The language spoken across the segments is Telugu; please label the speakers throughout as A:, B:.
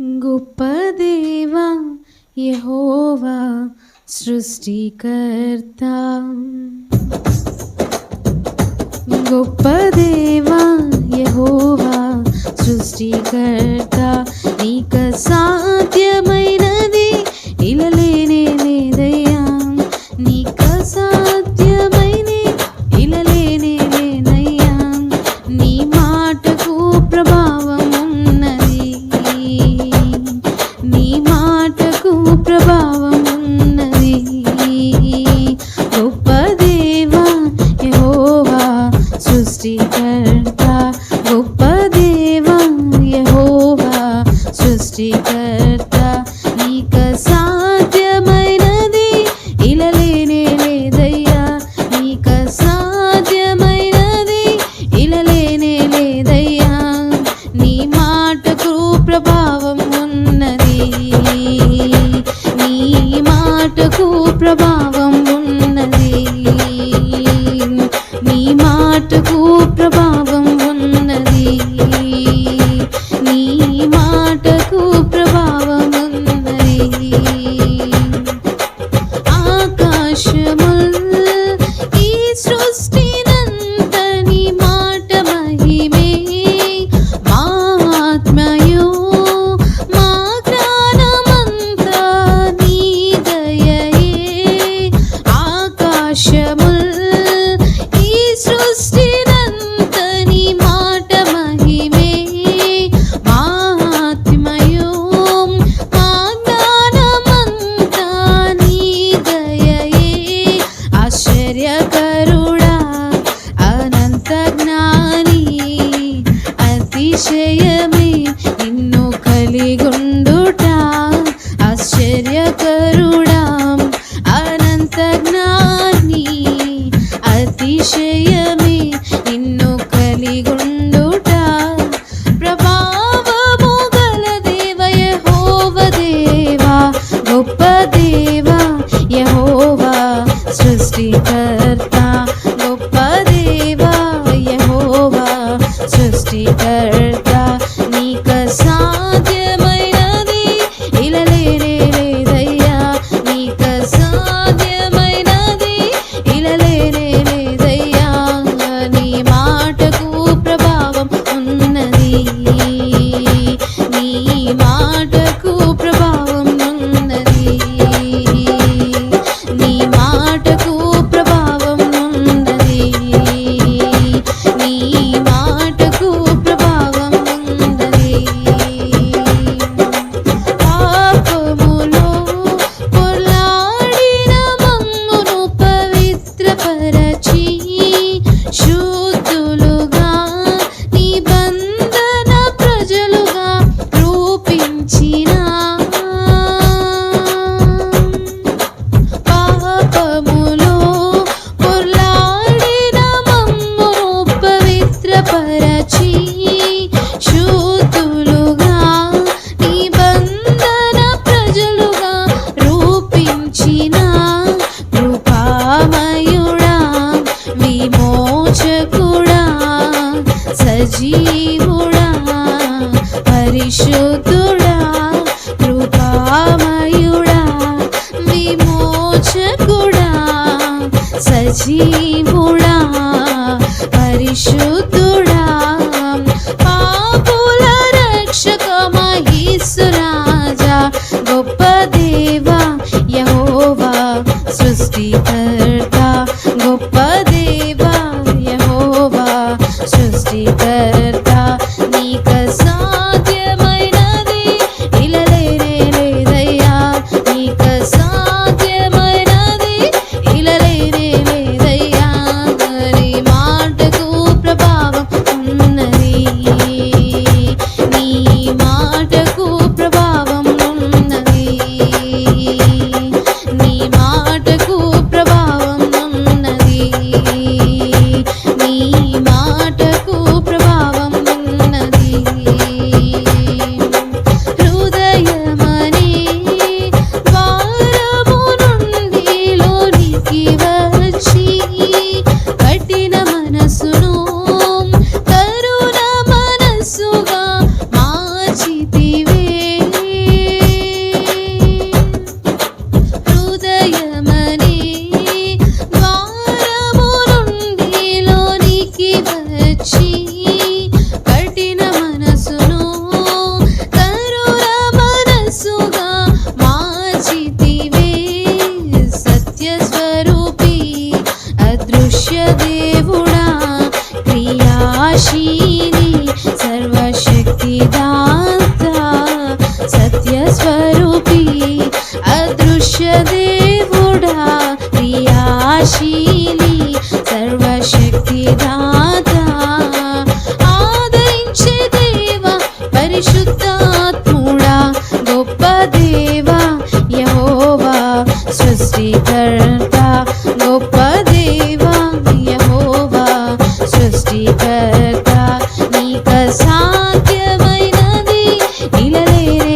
A: గొప్ప దేవా యహోవా సృష్టికర్త. గొప్ప దేవా యహోవా సృష్టికర్త నీక సాధ్య రక్షకుడా సజీవుడా పరిశుద్ధుడా పాపుల రక్షక మహిసురాజా గొప్ప దేవా యహోవా సృష్టికర్త గొప్ప దేవుడా క్రియాశీలి సర్వశక్తి దాత సత్యస్వరూపి అదృశ్య దేవ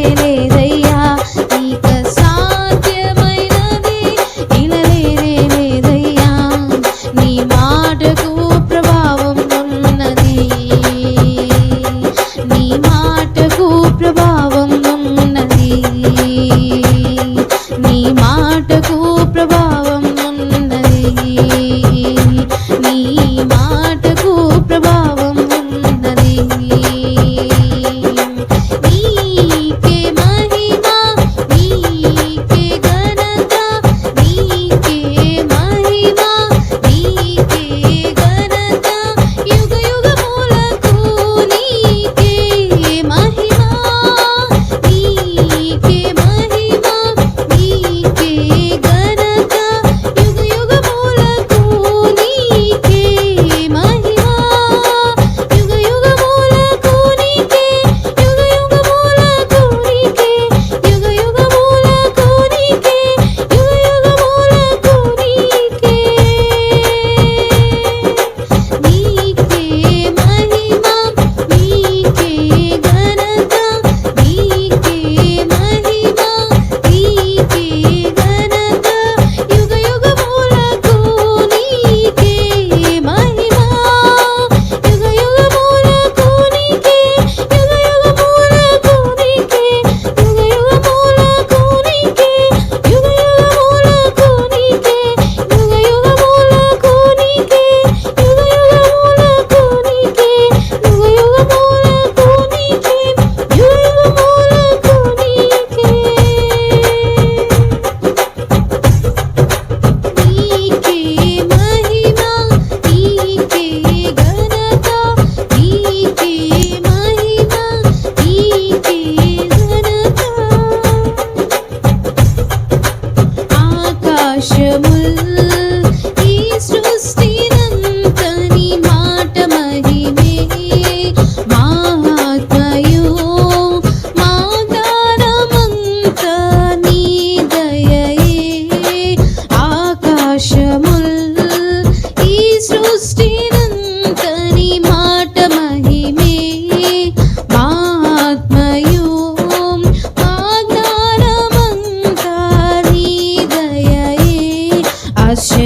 A: ಮೇಲೆ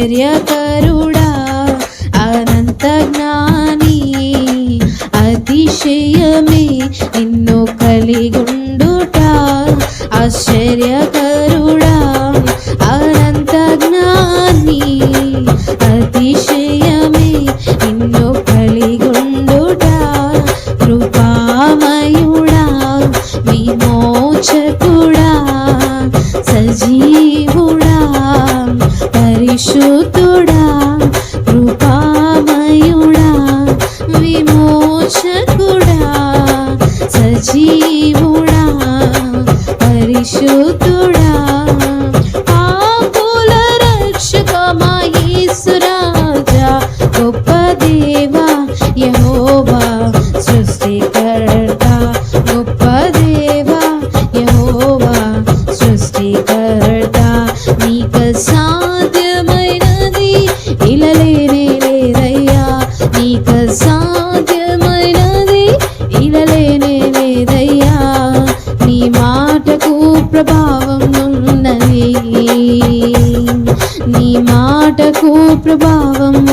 A: ಧೈರ್ಯದ 吃 रघुप्रभावम्